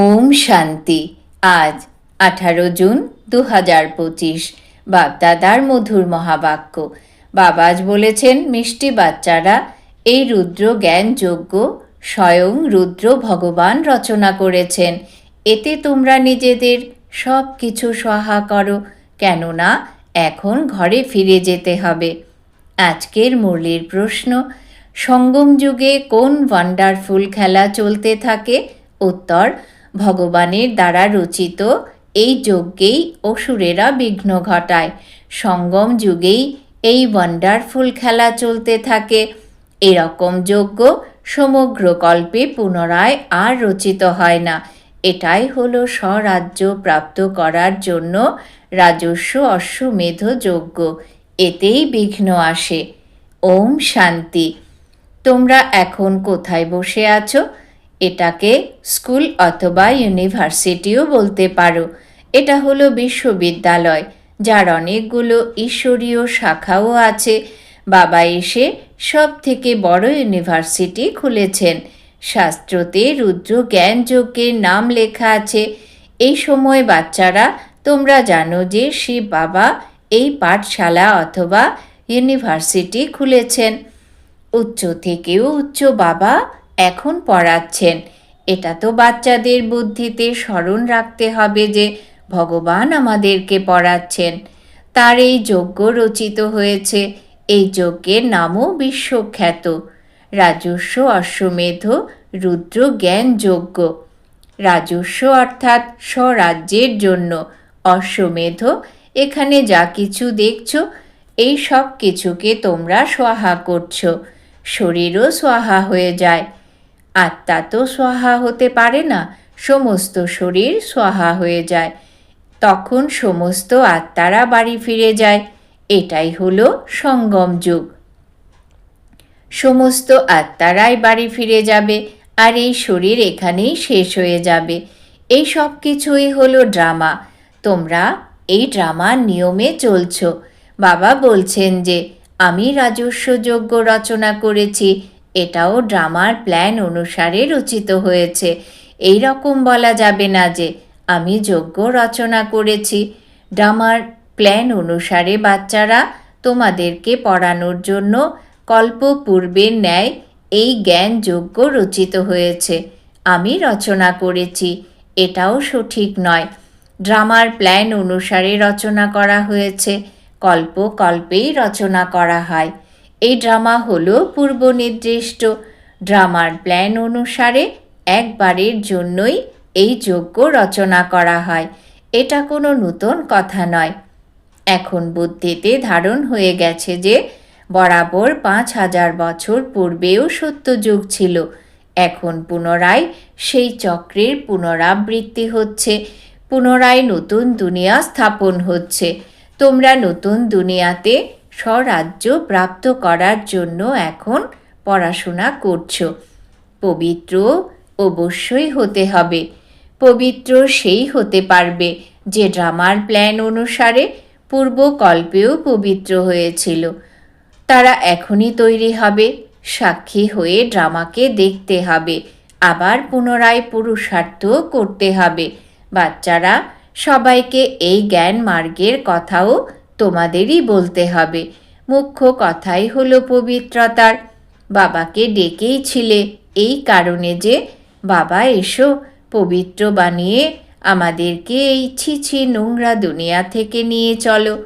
ওম শান্তি। আজ আঠারো জুন দু হাজার পঁচিশ। বাপদাদার মধুর মহাবাক্য। বাবাজ বলেছেন, মিষ্টি বাচ্চারা, এই রুদ্র জ্ঞান যজ্ঞ স্বয়ং রুদ্র ভগবান রচনা করেছেন। এতে তোমরা নিজেদের সব কিছু সহা করো, কেননা এখন ঘরে ফিরে যেতে হবে। আজকের মুরলির প্রশ্ন, সঙ্গম যুগে কোন ওয়ান্ডারফুল খেলা চলতে থাকে? উত্তর ভগবানের দ্বারা রচিত এই যজ্ঞেই অসুরেরা বিঘ্ন ঘটায়। সঙ্গম যুগেই এই ওয়ান্ডারফুল খেলা চলতে থাকে। এরকম যজ্ঞ সমগ্র কল্পে পুনরায় আর রচিত হয় না। এটাই হলো স্বরাজ্য প্রাপ্ত করার জন্য রাজস্ব অশ্বমেধ যজ্ঞ। এতেই বিঘ্ন আসে। ওম শান্তি। তোমরা এখন কোথায় বসে আছো? এটাকে স্কুল অথবা ইউনিভার্সিটিও বলতে পারো। এটা হলো বিশ্ববিদ্যালয়, যার অনেকগুলো ঈশ্বরীয় শাখাও আছে। বাবা এসে সব থেকে বড় ইউনিভার্সিটি খুলেছেন। শাস্ত্রতে রুদ্র জ্ঞান যজ্ঞের নাম লেখা আছে। এই সময় বাচ্চারা, তোমরা জানো যে শিব বাবা এই পাঠশালা অথবা ইউনিভার্সিটি খুলেছেন। উচ্চ থেকেও উচ্চ বাবা এখন পড়াচ্ছেন। এটা তো বাচ্চাদের বুদ্ধিতে স্মরণ রাখতে হবে যে ভগবান আমাদেরকে পড়াচ্ছেন। তার এই যজ্ঞ রচিত হয়েছে। এই যজ্ঞের নামও বিশ্বখ্যাত। রাজস্ব অশ্বমেধ রুদ্র জ্ঞান যজ্ঞ। রাজস্ব অর্থাৎ স্বরাজ্যের জন্য অশ্বমেধ, এখানে যা কিছু দেখছ, এই সব কিছুকে তোমরা সোহা করছ। শরীরও সোহা হয়ে যায়। আত্মা তো সোহা হতে পারে না, সমস্ত শরীর সোহা হয়ে যায়। তখন সমস্ত আত্মারা বাড়ি ফিরে যায়। এটাই হলো সঙ্গম যুগ। সমস্ত আত্মারাই বাড়ি ফিরে যাবে আর এই শরীর এখানেই শেষ হয়ে যাবে। এই সব কিছুই হলো ড্রামা। তোমরা এই ড্রামার নিয়মে চলছ। বাবা বলছেন যে, আমি রাজস্ব যজ্ঞ রচনা করেছি। এটাও ড্রামার প্ল্যান অনুসারে রচিত হয়েছে। এই রকম বলা যাবে না যে, আমি যোগ্য রচনা করেছি। ড্রামার প্ল্যান অনুসারে বাচ্চারা তোমাদেরকে পড়ানোর জন্য কল্প পূর্বের ন্যায় এই জ্ঞান যোগ্য রচিত হয়েছে। আমি রচনা করেছি। এটাও সঠিক নয়। ড্রামার প্ল্যান অনুসারে রচনা করা হয়েছে। কল্প কল্পেই রচনা করা হয়। এই ড্রামা হলো পূর্ব নির্দিষ্ট ড্রামার প্ল্যান অনুসারে একবারের জন্যই এই যজ্ঞ রচনা করা হয়। এটা কোনো নূতন কথা নয়। এখন বুদ্ধিতে ধারণ হয়ে গেছে যে, বরাবর পাঁচ হাজার বছর পূর্বেও সত্যযুগ ছিল। এখন পুনরায় সেই চক্রের পুনরাবৃত্তি হচ্ছে। পুনরায় নতুন দুনিয়া স্থাপন হচ্ছে। তোমরা নতুন দুনিয়াতে স্বরাজ্য প্রাপ্ত করার জন্য এখন পড়াশোনা করছ। পবিত্র অবশ্যই হতে হবে। পবিত্র সেই হতে পারবে যে ড্রামার প্ল্যান অনুসারে পূর্বকল্পেও পবিত্র হয়েছিল। তারা এখনই তৈরি হবে। সাক্ষী হয়ে ড্রামাকে দেখতে হবে। আবার পুনরায় পুরুষার্থ করতে হবে। বাচ্চারা সবাইকে এই জ্ঞান মার্গের কথাও তোমাদেরই বলতে হবে। মুখ্য কথাই হলো পবিত্রতার। বাবাকে ডেকেই ছিলে। এই কারণে যে, বাবা, এসো। পবিত্র বানিয়ে আমাদেরকে এই ছিছি নোংরা দুনিয়া থেকে নিয়ে চলো।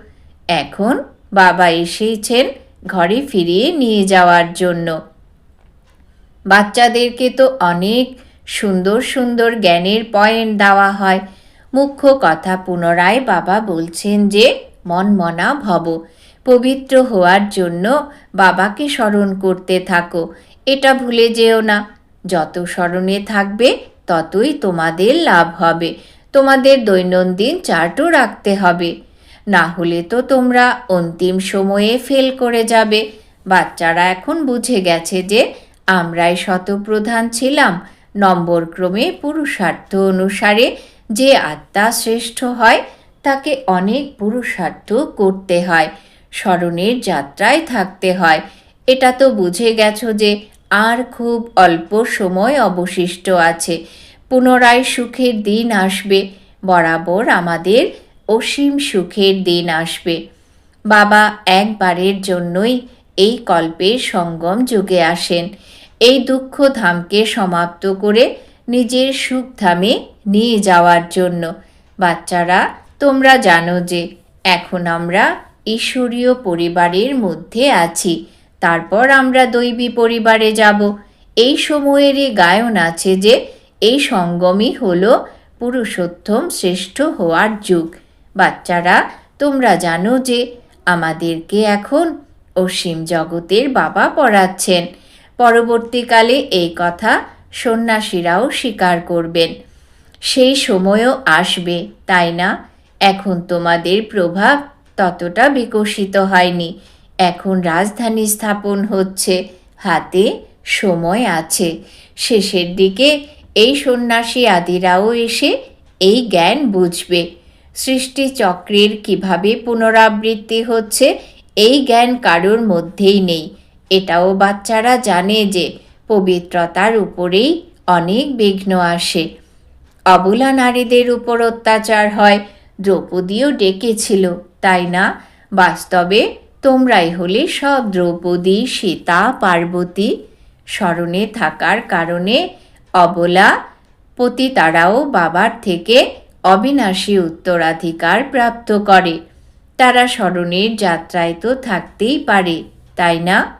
এখন বাবা এসেছেন ঘরে ফিরিয়ে নিয়ে যাওয়ার জন্য। বাচ্চাদেরকে তো অনেক সুন্দর সুন্দর জ্ঞানের পয়েন্ট দেওয়া হয়। মুখ্য কথা পুনরায় বাবা বলছেন যে মন মনা ভব। পবিত্র হওয়ার জন্য বাবাকে স্মরণ করতে থাকো। এটা ভুলে যেও না। যত স্মরণে থাকবে, ততই তোমাদের লাভ হবে। তোমাদের দৈনন্দিন চার্টও রাখতে হবে। না হলে তো তোমরা অন্তিম সময়ে ফেল করে যাবে। বাচ্চারা এখন বুঝে গেছে যে আমরাই শতপ্রধান ছিলাম। নম্বর ক্রমে পুরুষার্থ অনুসারে যে আত্মা শ্রেষ্ঠ হয় তাকে অনেক পুরুষার্থ করতে হয়, স্মরণের যাত্রায় থাকতে হয়। এটা তো বুঝে গেছো যে আর খুব অল্প সময় অবশিষ্ট আছে। পুনরায় সুখের দিন আসবে, বরাবর আমাদের অসীম সুখের দিন আসবে। বাবা একবারের জন্যই এই কল্পের সঙ্গম যুগে আসেন। এই দুঃখ ধামকে সমাপ্ত করে নিজের সুখ ধামে নিয়ে যাওয়ার জন্য। বাচ্চারা তোমরা জানো যে এখন আমরা ঈশ্বরীয় পরিবারের মধ্যে আছি। তারপর আমরা দৈবী পরিবারে যাব। এই সময়েরই গায়ন আছে যে এই সঙ্গমই হল পুরুষোত্তম শ্রেষ্ঠ হওয়ার যুগ। বাচ্চারা, তোমরা জানো যে আমাদেরকে এখন অসীম জগতের বাবা পড়াচ্ছেন। পরবর্তীকালে এই কথা সন্ন্যাসীরাও স্বীকার করবেন। সেই সময়ও আসবে, তাই না? এখন তোমাদের প্রভাব ততটা বিকশিত হয়নি। এখন রাজধানী স্থাপন হচ্ছে, হাতে সময় আছে। শেষের দিকে এই সন্ন্যাসী আদিরাও এসে এই জ্ঞান বুঝবে। সৃষ্টি চক্রের কীভাবে পুনরাবৃত্তি হচ্ছে, এই জ্ঞান কারোর মধ্যেই নেই। এটাও বাচ্চারা জানে যে পবিত্রতার উপরেই অনেক বিঘ্ন আসে। অবলা নারীদের উপর অত্যাচার হয় দ্রৌপদীও ডেকেছিল, তাই না? বাস্তবে তোমরাই হলে সব দ্রৌপদী, সীতা, পার্বতী। স্মরণে থাকার কারণে অবলা পতিতারাও বাবার থেকে অবিনাশী উত্তরাধিকার প্রাপ্ত করে। তারা স্মরণের যাত্রায় তো থাকতেই পারে, তাই না?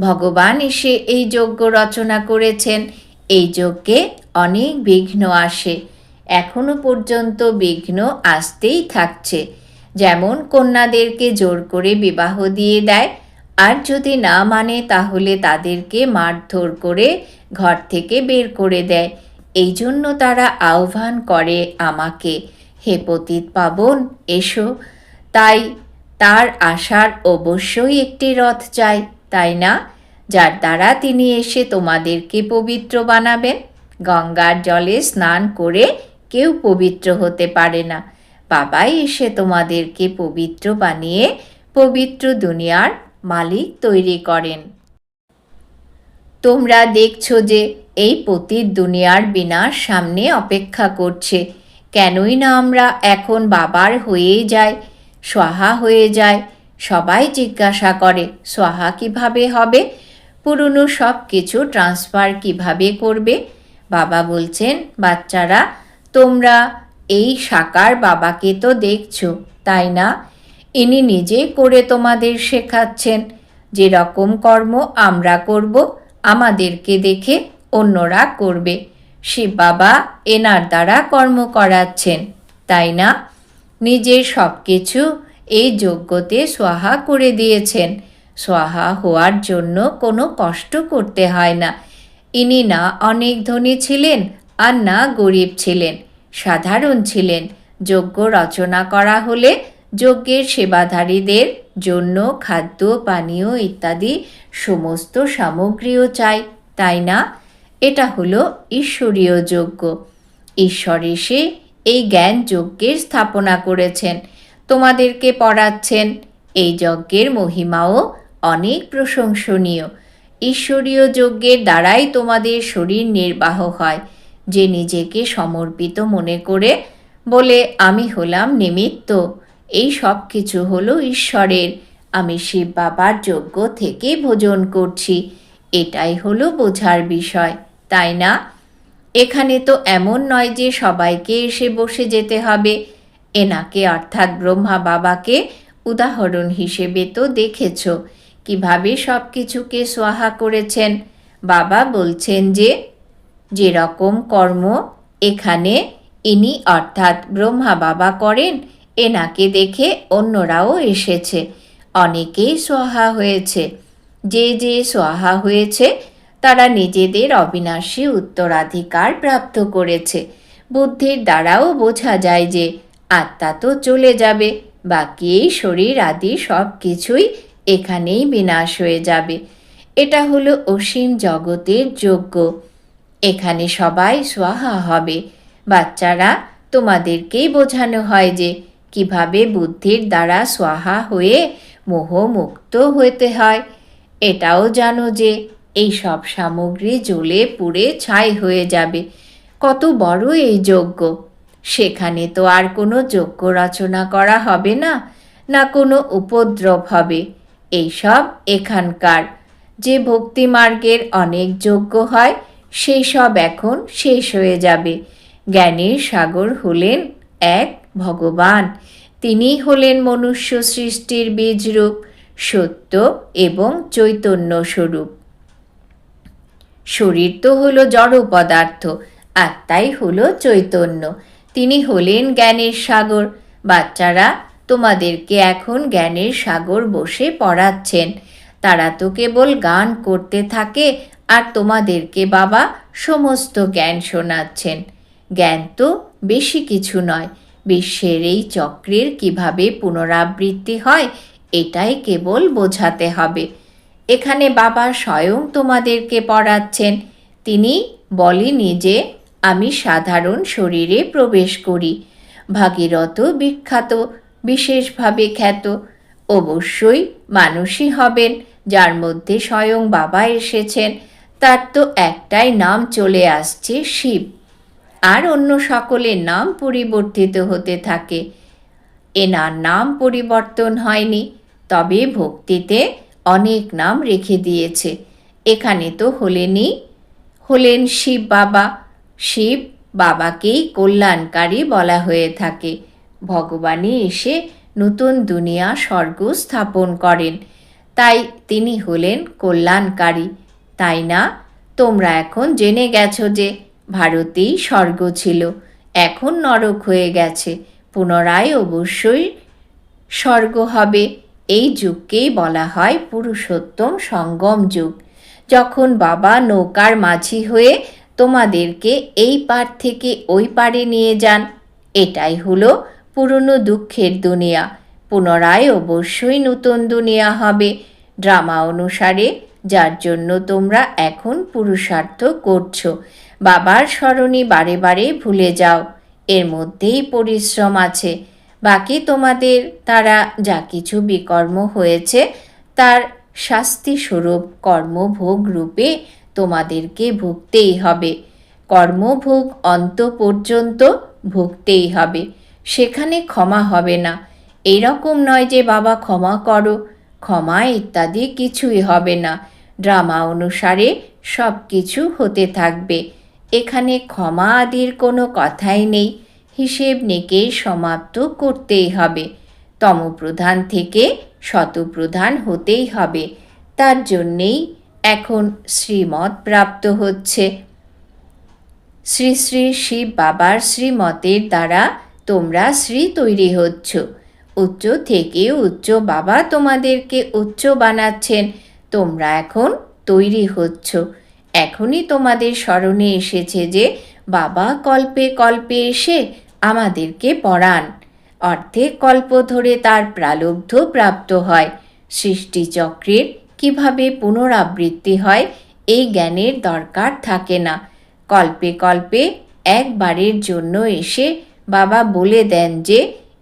ভগবান এসে এই যজ্ঞ রচনা করেছেন। এই যজ্ঞে অনেক বিঘ্ন আসে। এখনও পর্যন্ত বিঘ্ন আসতেই থাকছে। যেমন কন্যাদেরকে জোর করে বিবাহ দিয়ে দেয়, আর যদি না মানে তাহলে তাদেরকে মারধর করে ঘর থেকে বের করে দেয়। এই জন্য তারা আহ্বান করে আমাকে, হে পতিত পাবন, এসো। তাই তার আসার অবশ্যই একটি রথ চাই, তাই না? যার দ্বারা তিনি এসে তোমাদেরকে পবিত্র বানাবেন। গঙ্গার জলে স্নান করে কেউ পবিত্র হতে পারে না। বাবাই এসে তোমাদেরকে পবিত্র বানিয়ে পবিত্র দুনিয়ার মালিক তৈরি করেন। তোমরা দেখছ যে এই পতির দুনিয়ার বিনাশ সামনে অপেক্ষা করছে। কেনই না আমরা এখন বাবার হয়েই যাই, সোহা হয়ে যায় সবাই জিজ্ঞাসা করে, সোহা কীভাবে হবে? পুরনো সব কিছু ট্রান্সফার কীভাবে করবে? বাবা বলছেন, বাচ্চারা তোমরা এই সাকার বাবাকে তো দেখছ, তাই না? ইনি নিজে করে তোমাদের শেখাচ্ছেন যে রকম কর্ম আমরা করব, আমাদেরকে দেখে অন্যরা করবে। শিব বাবা এনার দ্বারা কর্ম করাচ্ছেন, তাই না? নিজের সব কিছু এই যোগ্যতে সোহা করে দিয়েছেন। সোহা হওয়ার জন্য কোনো কষ্ট করতে হয় না। ইনি না অনেক ধনী ছিলেন আর না গরিব ছিলেন। সাধারণ ছিলেন। যজ্ঞ রচনা করা হলে যজ্ঞের সেবাধারীদের জন্য খাদ্য, পানীয় ইত্যাদি সমস্ত সামগ্রীও চাই, তাই না? এটা হলো ঈশ্বরীয় যজ্ঞ। ঈশ্বর এসে এই জ্ঞান যজ্ঞের স্থাপনা করেছেন। তোমাদেরকে পড়াচ্ছেন। এই যজ্ঞের মহিমাও অনেক প্রশংসনীয়। ঈশ্বরীয় যজ্ঞের দ্বারাই তোমাদের শরীর নির্বাহ হয়। যে নিজেকে সমর্পিত মনে করে বলে, আমি হলাম নিমিত্ত। এই সব কিছু হলো ঈশ্বরের। আমি শিব বাবার যোগ্য থেকে ভোজন করছি। এটাই হলো বোঝার বিষয়, তাই না? এখানে তো এমন নয় যে সবাইকে এসে বসে যেতে হবে। এনাকে অর্থাৎ ব্রহ্মা বাবাকে উদাহরণ হিসেবে তো দেখেছ। কীভাবে সব কিছুকে সোয়াহা করেছেন? বাবা বলছেন যে যেরকম কর্ম, এখানে ইনি অর্থাৎ ব্রহ্মা বাবা করেন, এনাকে দেখে অন্যরাও এসেছে। অনেকেই সোহা হয়েছে। যে যে সোহা হয়েছে, তারা নিজেদের অবিনাশী উত্তরাধিকার প্রাপ্ত করেছে। বুদ্ধির দ্বারাও বোঝা যায় যে আত্মা তো চলে যাবে, বাকি এই শরীর আদি সব কিছুই এখানেই বিনাশ হয়ে যাবে। এটা হলো অসীম জগতের যোগ্য এখানে সবাই সোহা হবে। বাচ্চারা, তোমাদেরকেই বোঝানো হয় যে কীভাবে বুদ্ধির দ্বারা সোহা হয়ে মোহমুক্ত হতে হয়। এটাও জানো যে এই সব সামগ্রী জ্বলে পুড়ে ছাই হয়ে যাবে। কত বড় এই যজ্ঞ। সেখানে তো আর কোনো যজ্ঞ রচনা করা হবে না না কোনো উপদ্রব হবে। এইসব এখানকার। যে ভক্তিমার্গের অনেক যজ্ঞ হয় সেই সব এখন শেষ হয়ে যাবে। জ্ঞানের সাগর হলেন এক ভগবান। তিনি হলেন মনুষ্য সৃষ্টির বীজরূপ, সত্য এবং চৈতন্য স্বরূপ। শরীর তো হলো জড় পদার্থ আত্মাই হলো চৈতন্য। তিনি হলেন জ্ঞানের সাগর। বাচ্চারা তোমাদেরকে এখন জ্ঞানের সাগর বসে পড়াচ্ছেন। তারা তো কেবল গান করতে থাকে আর তোমাদেরকে বাবা সমস্ত জ্ঞান শোনাচ্ছেন। জ্ঞান তো বেশি কিছু নয়, বিশ্বের এই চক্রের কীভাবে পুনরাবৃত্তি হয়, এটাই কেবল বোঝাতে হবে। এখানে বাবা স্বয়ং তোমাদেরকে পড়াচ্ছেন। তিনি বলেনি যে, আমি সাধারণ শরীরে প্রবেশ করি। ভাগীরথ বিখ্যাত, বিশেষভাবে খ্যাত। অবশ্যই মানুষই হবেন, যার মধ্যে স্বয়ং বাবা এসেছেন। তার তো একটাই নাম চলে আসছে শিব। আর অন্য সকলের নাম পরিবর্তিত হতে থাকে। এনার নাম পরিবর্তন হয়নি, তবে ভক্তিতে অনেক নাম রেখে দিয়েছে। এখানে তো হলেনই হলেন শিব বাবা। শিব বাবাকেই কল্যাণকারী বলা হয়ে থাকে। ভগবানই এসে নতুন দুনিয়া স্বর্গ স্থাপন করেন। তাই তিনি হলেন কল্যাণকারী। তাই না? তোমরা এখন জেনে গেছো যে ভারতেই স্বর্গ ছিল, এখন নরক হয়ে গেছে, পুনরায় অবশ্যই স্বর্গ হবে। এই যুগকেই বলা হয় পুরুষোত্তম সঙ্গম যুগ। যখন বাবা নৌকার মাঝি হয়ে তোমাদেরকে এই পার থেকে ওই পারে নিয়ে যান, এটাই হলো পুরনো দুঃখের দুনিয়া। পুনরায় অবশ্যই নতুন দুনিয়া হবে। ড্রামা অনুসারে যার জন্য তোমরা এখন পুরুষার্থ করছ। বাবার স্মরণী বারে বারে ভুলে যাও। এর মধ্যেই পরিশ্রম আছে। বাকি তোমাদের, তারা যা কিছু বিকর্ম হয়েছে, তার শাস্তি স্বরূপ কর্মভোগ রূপে তোমাদেরকে ভুগতেই হবে। কর্মভোগ অন্ত পর্যন্ত ভুগতেই হবে। সেখানে ক্ষমা হবে না। এরকম নয় যে বাবা ক্ষমা করো। ক্ষমা ইত্যাদি কিছুই হবে না। ড্রামা অনুসারে সব কিছু হতে থাকবে। এখানে ক্ষমা আদির কোনো কথাই নেই। হিসেব নিকেশ সমাপ্ত করতেই হবে। তমপ্রধান থেকে শতপ্রধান হতেই হবে। তার জন্যেই এখন শ্রীমত প্রাপ্ত হচ্ছে। শ্রী শ্রী শিব বাবার শ্রীমতের দ্বারা তোমরা শ্রী তৈরি হচ্ছ। উচ্চ থেকে উচ্চ বাবা তোমাদেরকে উচ্চ বানাচ্ছেন। তোমরা এখন তৈরি হচ্ছ। এখনই তোমাদের স্মরণে এসেছে যে বাবা কল্পে কল্পে এসে আমাদেরকে পড়ান। অর্ধেক কল্প ধরে তার প্রালব্ধ প্রাপ্ত হয়। সৃষ্টিচক্রের কীভাবে পুনরাবৃত্তি হয়, এই জ্ঞানের দরকার থাকে না। কল্পে কল্পে একবারের জন্য এসে বাবা বলে দেন যে,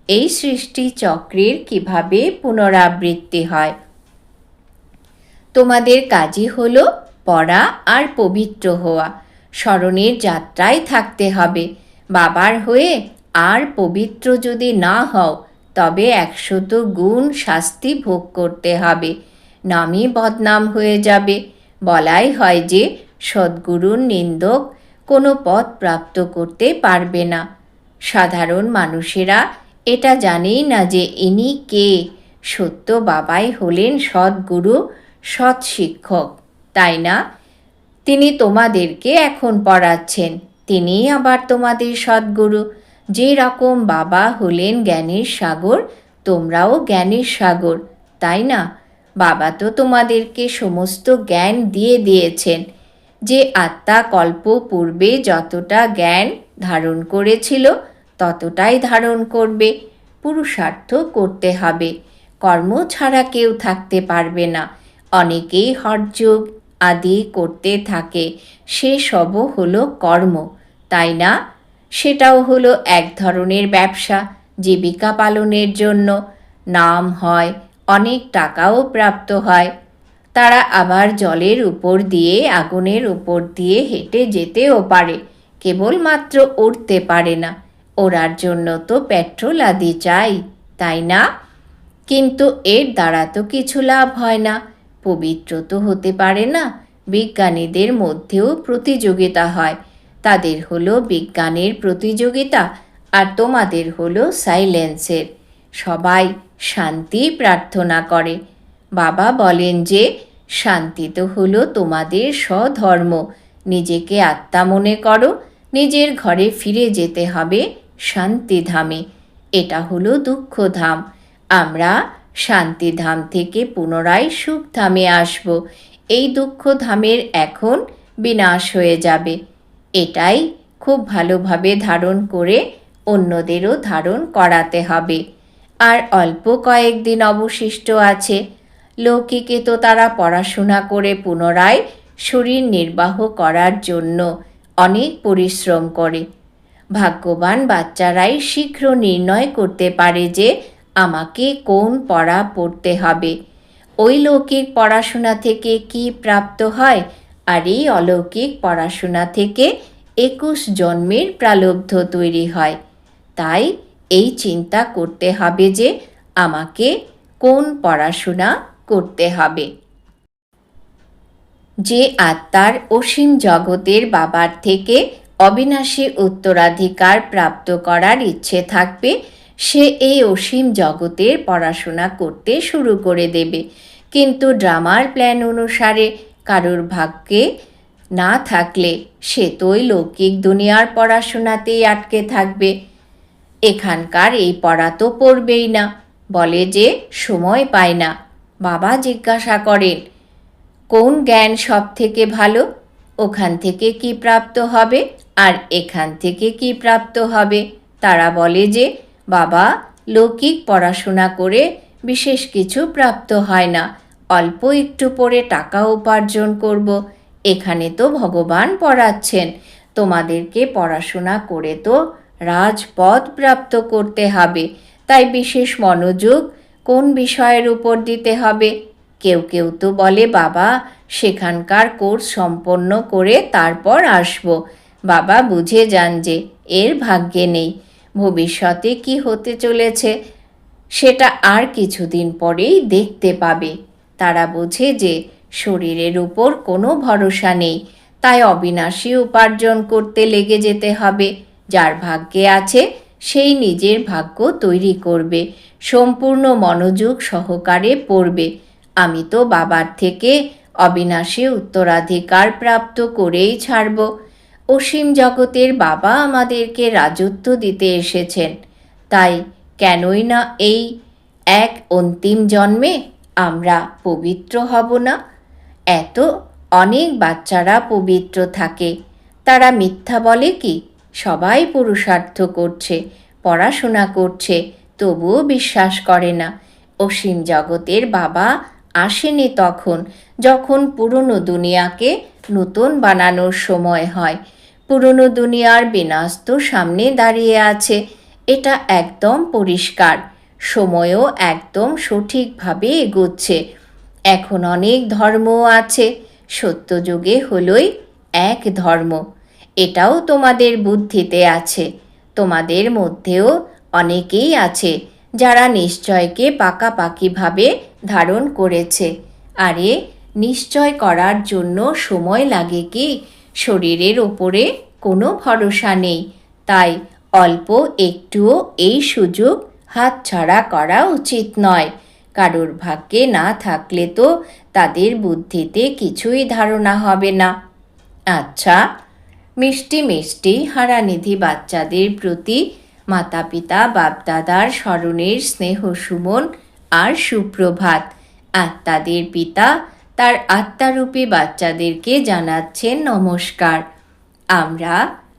এই সৃষ্টি চক্রের কীভাবে পুনরাবৃত্তি হয়। তোমাদের কাজই হলো পড়া আর পবিত্র হওয়া। স্মরণের যাত্রায় থাকতে হবে। বাবার হয়ে আর পবিত্র যদি না হও, তবে একশত গুণ শাস্তি ভোগ করতে হবে। নামই বদনাম হয়ে যাবে। বলাই হয় যে, সদ্গুরুর নিন্দক কোনো পথ প্রাপ্ত করতে পারবে না। সাধারণ মানুষেরা এটা জানেই না যে ইনি কে। সত্য বাবাই হলেন সদ্গুরু সৎ শিক্ষক, তাই না? তিনি তোমাদেরকে এখন পড়াচ্ছেন। তিনি আবার তোমাদের সদ্গুরু। যে রকম বাবা হলেন জ্ঞানের সাগর, তোমরাও জ্ঞানের সাগর, তাই না? বাবা তো তোমাদেরকে সমস্ত জ্ঞান দিয়ে দিয়েছেন। যে আত্মা কল্প পূর্বে যতটা জ্ঞান ধারণ করেছিল, ততটাই ধারণ করবে। পুরুষার্থ করতে হবে। কর্ম ছাড়া কেউ থাকতে পারবে না। অনেকেই হরযোগ আদি করতে থাকে, সে সবও হলো কর্ম। তাই না? সেটাও হলো এক ধরনের ব্যবসা, জীবিকা পালনের জন্য। নাম হয়, অনেক টাকাও প্রাপ্ত হয়। তারা আবার জলের উপর দিয়ে, আগুনের উপর দিয়ে হেঁটে যেতেও পারে। কেবলমাত্র উঠতে পারে না। ওড়ার জন্য তো পেট্রোল আদি চাই, তাই না? কিন্তু এর দ্বারা তো কিছু লাভ হয় না। পবিত্র তো হতে পারে না, বিজ্ঞানীদের মধ্যেও প্রতিযোগিতা হয়। তাদের হলো বিজ্ঞানের প্রতিযোগিতা আর তোমাদের হলো সাইলেন্সের। সবাই শান্তি প্রার্থনা করে। বাবা বলেন যে, শান্তি তো হলো তোমাদের স্বধর্ম। নিজেকে আত্মা মনে করো, নিজের ঘরে ফিরে যেতে হবে শান্তিধামে। এটা হলো দুঃখধাম। আমরা শান্তিধাম থেকে পুনরায় সুখধামে আসব। এই দুঃখধামের এখন বিনাশ হয়ে যাবে। এটাই খুব ভালোভাবে ধারণ করে অন্যদেরও ধারণ করাতে হবে। আর অল্প কয়েকদিন অবশিষ্ট আছে। লৌকিকে তো তারা পড়াশোনা করে পুনরায় শরীর নির্বাহ করার জন্য অনেক পরিশ্রম করে। ভাগ্যবান বাচ্চারাই শীঘ্র নির্ণয় করতে পারে যে আমাকে কোন পড়া পড়তে হবে? ওই লৌকিক পড়াশোনা থেকে কি প্রাপ্ত হয়? আর এই অলৌকিক পড়াশোনা থেকে একুশ জন্মের প্রালব্ধ তৈরি হয়। তাই এই চিন্তা করতে হবে যে আমাকে কোন পড়াশোনা করতে হবে। যে আত্মার অসীম জগতের বাবার থেকে অবিনাশী উত্তরাধিকার প্রাপ্ত করার ইচ্ছে থাকবে সে এই অসীম জগতের পড়াশোনা করতে শুরু করে দেবে। কিন্তু ড্রামার প্ল্যান অনুসারে কারোর ভাগ্যে না থাকলে সে তোই লৌকিক দুনিয়ার পড়াশোনাতেই আটকে থাকবে। এখানকার এই পড়া তো পড়বেই না, বলে যে সময় পায় না। বাবা জিজ্ঞাসা করেন, কোন জ্ঞান সব থেকে ভালো? ওখান থেকে কি প্রাপ্ত হবে? আর এখান থেকে কি প্রাপ্ত হবে? তারা বলে যে বাবা লৌকিক পড়াশোনা করে বিশেষ কিছু প্রাপ্ত হয় না। অল্প একটু পরে টাকা উপার্জন করব। এখানে তো ভগবান পড়াচ্ছেন। তোমাদেরকে পড়াশোনা করে তো রাজপথ প্রাপ্ত করতে হবে। তাই বিশেষ মনোযোগ কোন বিষয়ের উপর দিতে হবে? কেউ কেউ তো বলে, বাবা, সেখানকার কোর্স সম্পন্ন করে তারপর আসব। বাবা বুঝে যান যে এর ভাগ্যে নেই। ভবিষ্যতে কি হতে চলেছে, সেটা আর কিছুদিন পরেই দেখতে পাবে। তারা বোঝে যে শরীরের উপর কোনো ভরসা নেই, তাই অবিনাশী উপার্জন করতে লেগে যেতে হবে। যার ভাগ্যে আছে, সেই নিজের ভাগ্য তৈরি করবে, সম্পূর্ণ মনোযোগ সহকারে পড়বে। আমি তো বাবার থেকে অবিনাশী উত্তরাধিকার প্রাপ্ত করেই ছাড়ব। অসীম জগতের বাবা আমাদেরকে রাজত্ব দিতে এসেছেন। তাই কেনই না এই এক অন্তিম জন্মে আমরা পবিত্র হব না? এত অনেক বাচ্চারা পবিত্র থাকে। তারা মিথ্যা বলে কি? সবাই পুরুষার্থ করছে, পড়াশোনা করছে, তবুও বিশ্বাস করে না। অসীম জগতের বাবা আসেনি তখন, যখন পুরনো দুনিয়াকে নতুন বানানোর সময় হয়। পুরনো দুনিয়ার বিনাশ তো সামনে দাঁড়িয়ে আছে। এটা একদম পরিষ্কার। সময়ও একদম সঠিকভাবে এগোচ্ছে। এখন অনেক ধর্ম আছে। সত্যযুগে হলই এক ধর্ম। এটাও তোমাদের বুদ্ধিতে আছে। তোমাদের মধ্যেও অনেকেই আছে যারা নিশ্চয়কে পাকাপাকিভাবে ধারণ করেছে। আরে নিশ্চয় করার জন্য সময় লাগে কি? শরীরের ওপরে কোনো ভরসা নেই। তাই অল্প একটুও এই সুযোগ হাতছাড়া করা উচিত নয়। কারোর ভাগ্যে না থাকলে তো তাদের বুদ্ধিতে কিছুই ধারণা হবে না। আচ্ছা মিষ্টি মিষ্টি হারানিধি বাচ্চাদের প্রতি মাতা পিতা বাপদাদার স্মরণের স্নেহ সুমন আর সুপ্রভাত। আত্মাদের পিতা তার আত্মারূপী বাচ্চাদেরকে জানাচ্ছেন নমস্কার। আমরা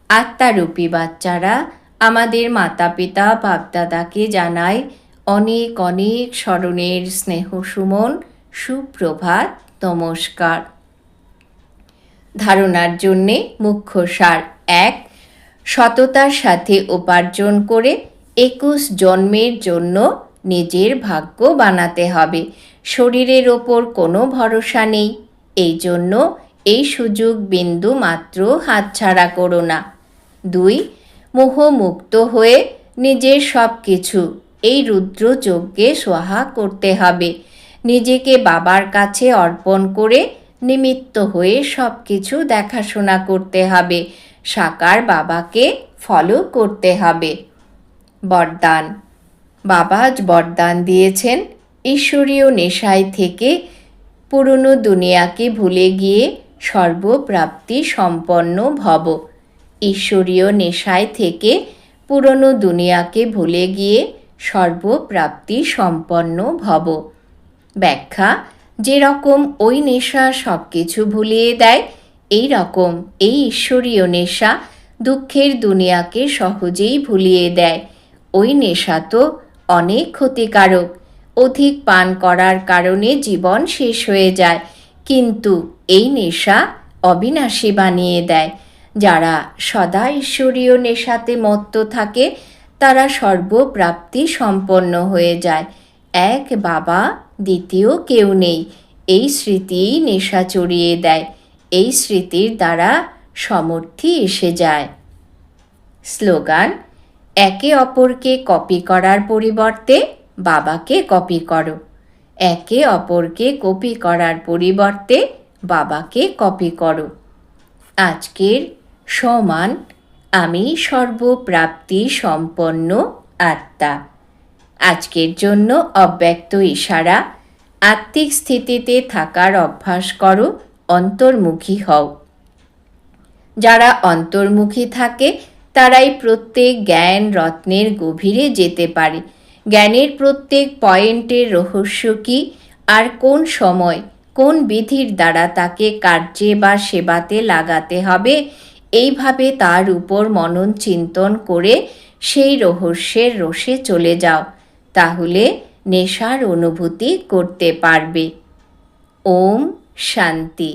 আত্মারূপী বাচ্চারা আমাদের মাতা পিতা বাপদাদাকে জানাই অনেক অনেক স্মরণের স্নেহ সুমন, সুপ্রভাত, নমস্কার। ধারণার জন্যে মুখ্য সার এক, সততার সাথে উপার্জন করে একুশ জন্মের জন্য নিজের ভাগ্য বানাতে হবে। শরীরের ওপর কোনো ভরসা নেই। এই জন্য এই সুযোগ বিন্দু মাত্র হাতছাড়া করো না। দুই, মোহমুক্ত হয়ে নিজের সব কিছু এই রুদ্র যজ্ঞে সোহা করতে হবে। নিজেকে বাবার কাছে অর্পণ করে নিমিত্ত হয়ে সব কিছু দেখাশোনা করতে হবে। সাকার বাবাকে ফলো করতে হবে। বরদান। বাবা বরদান দিয়েছেন। ঈশ্বরীয় নেশায় থেকে পুরনো দুনিয়াকে ভুলে গিয়ে সর্বপ্রাপ্তি সম্পন্ন ভব। ঈশ্বরীয় নেশায় থেকে পুরনো দুনিয়াকে ভুলে গিয়ে সর্বপ্রাপ্তি সম্পন্ন ভব। ব্যাখ্যা, যেরকম ওই নেশা সব কিছু ভুলিয়ে দেয় এই রকম এই ঈশ্বরীয় নেশা দুঃখের দুনিয়াকে সহজেই ভুলিয়ে দেয়। ওই নেশা তো অনেক ক্ষতিকারক। অধিক পান করার কারণে জীবন শেষ হয়ে যায়। কিন্তু এই নেশা অবিনাশী বানিয়ে দেয়। যারা সদা ঈশ্বরীয় নেশাতে মত্ত থাকে, তারা সর্বপ্রাপ্তি সম্পন্ন হয়ে যায়। এক বাবা, দ্বিতীয় কেউ নেই। এই স্মৃতিই নেশা চড়িয়ে দেয়। এই স্মৃতির দ্বারা সমর্থি এসে যায়। স্লোগান, একে অপরকে কপি করার পরিবর্তে বাবাকে কপি করো। একে অপরকে কপি করার পরিবর্তে বাবাকে কপি করো। আজকের সমান আমি সর্বপ্রাপ্তি সম্পন্ন আত্মা। আজকের জন্য অব্যক্ত ইশারা, আত্মিক স্থিতিতে থাকার অভ্যাস করো, অন্তর্মুখী হও। যারা অন্তর্মুখী থাকে, তারাই প্রত্যেক জ্ঞান রত্নের গভীরে যেতে পারে। জ্ঞানের প্রত্যেক পয়েন্টের রহস্য কী? আর কোন সময়, কোন বিধির দ্বারা তাকে কার্যে বা সেবাতে লাগাতে হবে? এইভাবে তার উপর মনন চিন্তন করে সেই রহস্যের রসে চলে যাও। তাহলে নেশার অনুভূতি করতে পারবে। ওম শান্তি।